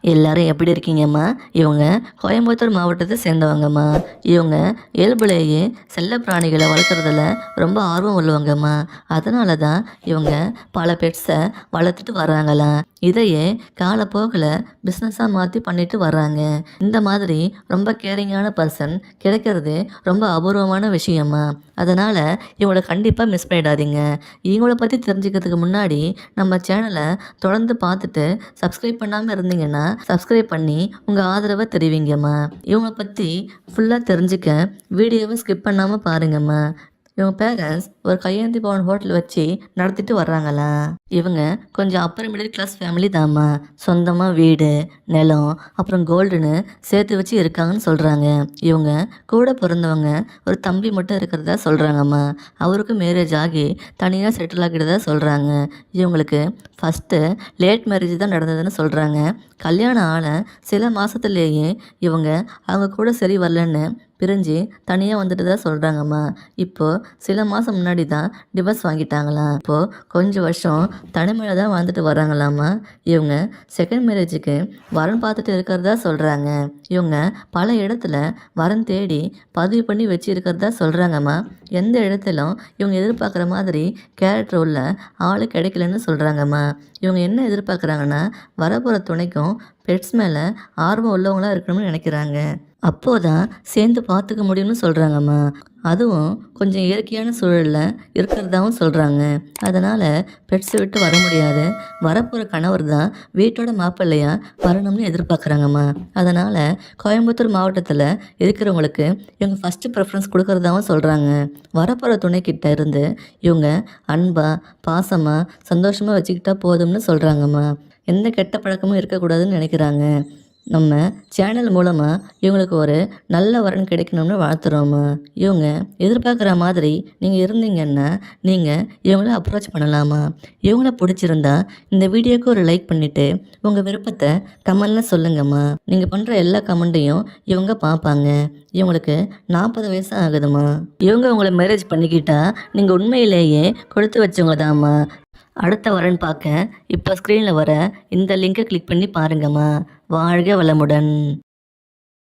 எல்லாரும் எப்படி இருக்கீங்கம்மா? இவங்க கோயம்புத்தூர் மாவட்டத்தை சேர்ந்தவங்கம்மா. இவங்க இயல்புலேயே செல்ல பிராணிகளை வளர்க்குறதுல ரொம்ப ஆர்வம் உள்ளவங்கம்மா. அதனால தான் இவங்க பல பெட்ஸை வளர்த்துட்டு வராங்களாம் இதையே காலப்போக்கில் பிஸ்னஸாக மாற்றி பண்ணிட்டு வர்றாங்க. இந்த மாதிரி ரொம்ப கேரிங்கான பர்சன் கிடைக்கிறது ரொம்ப அபூர்வமான விஷயமா? அதனால் இவங்களை கண்டிப்பாக மிஸ் பண்ணிடாதீங்க. இவங்கள பற்றி தெரிஞ்சுக்கிறதுக்கு முன்னாடி நம்ம சேனலை தொடர்ந்து பார்த்துட்டு சப்ஸ்கிரைப் பண்ணாமல் இருந்தீங்கன்னா சப்ஸ்கிரைப் பண்ணி உங்கள் ஆதரவை தெரிவிங்கம்மா. இவங்களை பற்றி ஃபுல்லாக தெரிஞ்சுக்க வீடியோவை ஸ்கிப் பண்ணாமல் பாருங்கம்மா. இவங்க பேரண்ட்ஸ் ஒரு கையேந்தி பவன் ஹோட்டல் வச்சு நடத்திட்டு வர்றாங்களா? இவங்க கொஞ்சம் அப்பர் மிடில் கிளாஸ் ஃபேமிலி தாம்மா. சொந்தமாக வீடு நிலம் அப்புறம் கோல்டுன்னு சேர்த்து வச்சு இருக்காங்கன்னு சொல்கிறாங்க இவங்க கூட பிறந்தவங்க ஒரு தம்பி மட்டும் இருக்கிறதா சொல்கிறாங்கம்மா அவருக்கு மேரேஜ் ஆகி தனியாக செட்டில் ஆகிட்டதா சொல்கிறாங்க இவங்களுக்கு ஃபஸ்ட்டு லேட் மேரேஜ் தான் நடந்ததுன்னு சொல்கிறாங்க கல்யாணம் ஆன சில மாதத்துலேயே இவங்க அவங்க கூட சரி வரலன்னு பிரிஞ்சு தனியாக வந்துட்டு தான் சொல்கிறாங்கம்மா இப்போது சில மாதம் முன்னாடி தான் டிவர்ஸ் வாங்கிட்டாங்களாம் இப்போது கொஞ்சம் வருஷம் தனிமையில் தான் வாழ்ந்துட்டு வராங்களாம்மா இவங்க செகண்ட் மேரேஜுக்கு வரன் பார்த்துட்டு இருக்கிறதா சொல்கிறாங்க இவங்க பல இடத்துல வரன் தேடி பதிவு பண்ணி வச்சு இருக்கிறதா சொல்கிறாங்கம்மா எந்த இடத்திலும் இவங்க எதிர்பார்க்குற மாதிரி கேரக்டர் உள்ள ஆள் கிடைக்கலன்னு சொல்கிறாங்கம்மா இவங்க என்ன எதிர்பார்க்குறாங்கன்னா வரப்போகிற துணைக்கும் பெட்ஸ் மேலே ஆர்வம் உள்ளவங்களா இருக்கணும்னு நினைக்கிறாங்க. அப்போதான் சேர்ந்து பார்த்துக்க முடியும்னு சொல்கிறாங்கம்மா அதுவும் கொஞ்சம் இயற்கையான சூழலில் இருக்கிறதாவும் சொல்கிறாங்க அதனால் பெட்ஸை விட்டு வர முடியாது வரப்போகிற கணவர் தான் வீட்டோட மாப்பிள்ளையாக வரணும்னு எதிர்பார்க்குறாங்கம்மா. அதனால் கோயம்புத்தூர் மாவட்டத்தில் இருக்கிறவங்களுக்கு இவங்க ஃபஸ்ட்டு ப்ரிஃபரன்ஸ் கொடுக்குறதாவும் சொல்கிறாங்க வரப்போகிற துணைக்கிட்ட இருந்து இவங்க அன்பாக பாசமாக சந்தோஷமாக வச்சுக்கிட்டா போதும்னு சொல்கிறாங்கம்மா எந்த கெட்ட பழக்கமும் இருக்கக்கூடாதுன்னு நினைக்கிறாங்க. நம்ம சேனல் மூலமாக இவங்களுக்கு ஒரு நல்ல வரன் கிடைக்கணும்னு வாழ்த்துறோம். இவங்க எதிர்பார்க்குற மாதிரி நீங்கள் இருந்தீங்கன்னா நீங்கள் இவங்கள அப்ரோச் பண்ணலாமா? இவங்கள பிடிச்சிருந்தா இந்த வீடியோக்கு ஒரு லைக் பண்ணிவிட்டு உங்கள் விருப்பத்தை கமெண்டில் சொல்லுங்கம்மா. நீங்கள் பண்ணுற எல்லா கமெண்ட்டையும் இவங்க பார்ப்பாங்க. இவங்களுக்கு நாற்பது வயசு ஆகுதுமா இவங்க உங்களை மேரேஜ் பண்ணிக்கிட்டா நீங்கள் உண்மையிலேயே கொடுத்து வச்சவங்க தாம்மா அடுத்த வரன் பார்க்க இப்போ ஸ்க்ரீனில் வர இந்த லிங்கை கிளிக் பண்ணி பாருங்கம்மா. வாழ்க வளமுடன்.